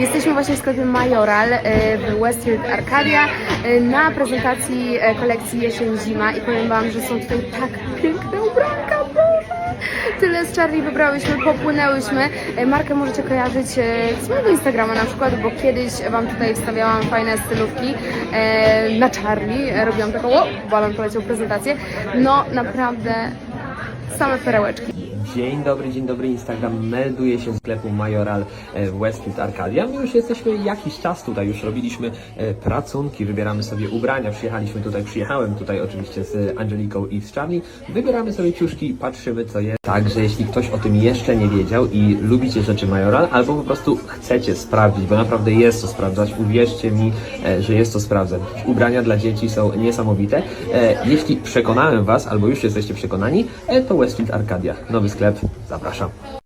Jesteśmy właśnie w sklepie Majoral e, w Westfield Arcadia e, na prezentacji e, kolekcji jesień-zima i powiem Wam, że są tutaj tak piękne ubranka, Boże! Tyle z Charlie wybrałyśmy, popłynęłyśmy. E, Markę możecie kojarzyć e, z mojego Instagrama na przykład, bo kiedyś Wam tutaj wstawiałam fajne stylówki na Charlie. Robiłam taką, o, balon poleciał prezentację. No naprawdę same perełeczki. Dzień dobry, dzień dobry. Instagram melduje się z sklepu Majoral e, w Westfield Arcadia. My już jesteśmy jakiś czas tutaj, już robiliśmy e, pracunki, wybieramy sobie ubrania. Przyjechaliśmy tutaj, przyjechałem tutaj oczywiście z Angeliką i z Charlie. Wybieramy sobie ciuszki, patrzymy co jest. Także jeśli ktoś o tym jeszcze nie wiedział i lubicie rzeczy Majoral, albo po prostu chcecie sprawdzić, bo naprawdę jest to sprawdzać, uwierzcie mi, e, że jest to sprawdzać. Ubrania dla dzieci są niesamowite. E, Jeśli przekonałem Was, albo już jesteście przekonani, e, to Westfield Arcadia, nowy sklep, zapraszam.